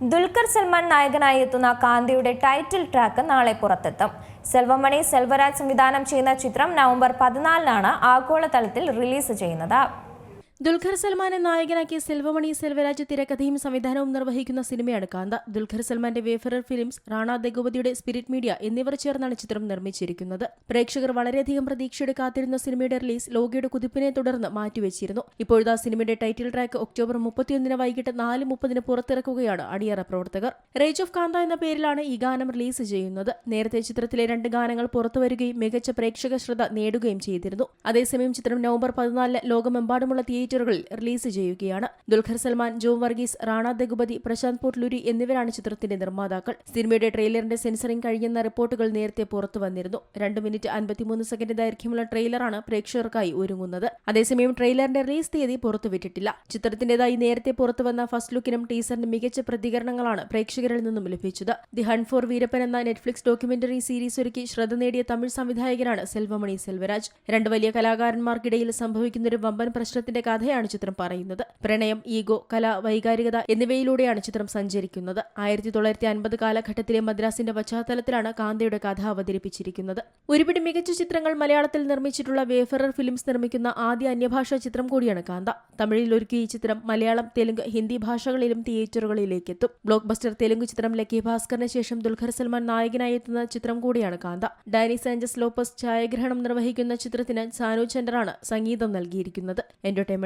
ദുൽഖർ സൽമാൻ നായകനായി എത്തുന്ന കാന്തിയുടെ title track നാളെ പുറത്തെത്തും. സെൽവമണി സെൽവരാജ് സംവിധാനം ചെയ്യുന്ന ചിത്രം നവംബർ പതിനാലിനാണ് ആഗോളതലത്തിൽ റിലീസ് ചെയ്യുന്നത്. ദുൽഖർ സൽമാനെ നായകനാക്കിയ സെൽവമണി സെൽവരാജ് തിരക്കഥയും സംവിധാനവും നിർവഹിക്കുന്ന സിനിമയാണ് കാന്ത. ദുൽഖർ സൽമാന്റെ വേഫറർ ഫിലിംസ് റാണ ദഗുപതിയുടെ സ്പിരിറ്റ് മീഡിയ എന്നിവർ ചേർന്നാണ് ചിത്രം നിർമ്മിച്ചിരിക്കുന്നത്. പ്രേക്ഷകർ വളരെയധികം പ്രതീക്ഷയോടെ കാത്തിരുന്ന സിനിമയുടെ റിലീസ് ലോകയുടെ കുതിപ്പിനെ തുടർന്ന് മാറ്റിവെച്ചിരുന്നു. ഇപ്പോഴത്തെ സിനിമയുടെ ടൈറ്റിൽ ട്രാക്ക് ഒക്ടോബർ മുപ്പത്തിയൊന്നിന് വൈകിട്ട് നാല് മുപ്പതിന് പുറത്തിറക്കുകയാണ് അണിയറ പ്രവർത്തകർ. റേജ് ഓഫ് കാന്ത എന്ന പേരിലാണ് ഈ ഗാനം റിലീസ് ചെയ്യുന്നത്. നേരത്തെ ചിത്രത്തിലെ രണ്ട് ഗാനങ്ങൾ പുറത്തുവരികയും മികച്ച പ്രേക്ഷക ശ്രദ്ധ നേടുകയും ചെയ്തിരുന്നു. അതേസമയം ചിത്രം നവംബർ പതിനാലിന് ലോകമെമ്പാടുമുള്ള തിയേറ്ററുകളിൽ റിലീസ് ചെയ്യുകയാണ്. ദുൽഖർ സൽമാൻ ജോ വർഗീസ് റാണ ദഗുപതി പ്രശാന്ത് പോട്ട്ലുരി എന്നിവരാണ് ചിത്രത്തിന്റെ നിർമ്മാതാക്കൾ. സിനിമയുടെ ട്രെയിലറിന്റെ സെൻസറിംഗ് കഴിഞ്ഞെന്ന റിപ്പോർട്ടുകൾ നേരത്തെ പുറത്തു വന്നിരുന്നു. രണ്ട് മിനിറ്റ് അൻപത്തിമൂന്ന് സെക്കൻഡ് ദൈർഘ്യമുള്ള ട്രെയിലറാണ് പ്രേക്ഷകർക്കായി ഒരുങ്ങുന്നത്. അതേസമയം ട്രെയിലറിന്റെ റിലീസ് തീയതി പുറത്തുവിട്ടിട്ടില്ല. ചിത്രത്തിന്റേതായി നേരത്തെ പുറത്തു വന്ന ഫസ്റ്റ് ലുക്കിനും ടീസറിനും മികച്ച പ്രതികരണങ്ങളാണ് പ്രേക്ഷകരിൽ നിന്നും ലഭിച്ചത്. ദി ഹൺ ഫോർ വീരപ്പൻ എന്ന നെറ്റ്ഫ്ലിക്സ് ഡോക്യുമെന്ററി സീരീസ് ഒരുക്കി ശ്രദ്ധ നേടിയ തമിഴ് സംവിധായകനാണ് സെൽവമണി സെൽവരാജ്. രണ്ട് വലിയ കലാകാരന്മാർക്കിടയിൽ സംഭവിക്കുന്ന ഒരു വമ്പൻ പ്രശ്നത്തിന്റെ കഥയാണ് ചിത്രം പറയുന്നത്. പ്രണയം ഈഗോ കല വൈകാരികത എന്നിവയിലൂടെയാണ് ചിത്രം സഞ്ചരിക്കുന്നത്. ആയിരത്തി തൊള്ളായിരത്തി അൻപത് കാലഘട്ടത്തിലെ മദ്രാസിന്റെ പശ്ചാത്തലത്തിലാണ് കാന്തയുടെ കഥ അവതരിപ്പിച്ചിരിക്കുന്നത്. ഒരുപിടി മികച്ച ചിത്രങ്ങൾ മലയാളത്തിൽ നിർമ്മിച്ചിട്ടുള്ള വേഫറർ ഫിലിംസ് നിർമ്മിക്കുന്ന ആദ്യ അന്യഭാഷാ ചിത്രം കൂടിയാണ് കാന്ത. തമിഴിൽ ഒരുക്കിയ ഈ ചിത്രം മലയാളം തെലുങ്ക് ഹിന്ദി ഭാഷകളിലും തിയേറ്ററുകളിലേക്ക് എത്തും. ബ്ലോക്ക് ബസ്റ്റർ തെലുങ്ക് ചിത്രം ലക്കി ഭാസ്കറിന് ശേഷം ദുൽഖർ സൽമാൻ നായകനായി എത്തുന്ന ചിത്രം കൂടിയാണ് കാന്ത. ഡാനി സാഞ്ചസ് ലോപ്പസ് ഛായാഗ്രഹണം നിർവഹിക്കുന്ന ചിത്രത്തിന് സാനു ചന്ദ്രാണ് സംഗീതം നൽകിയിരിക്കുന്നത്. Entertainment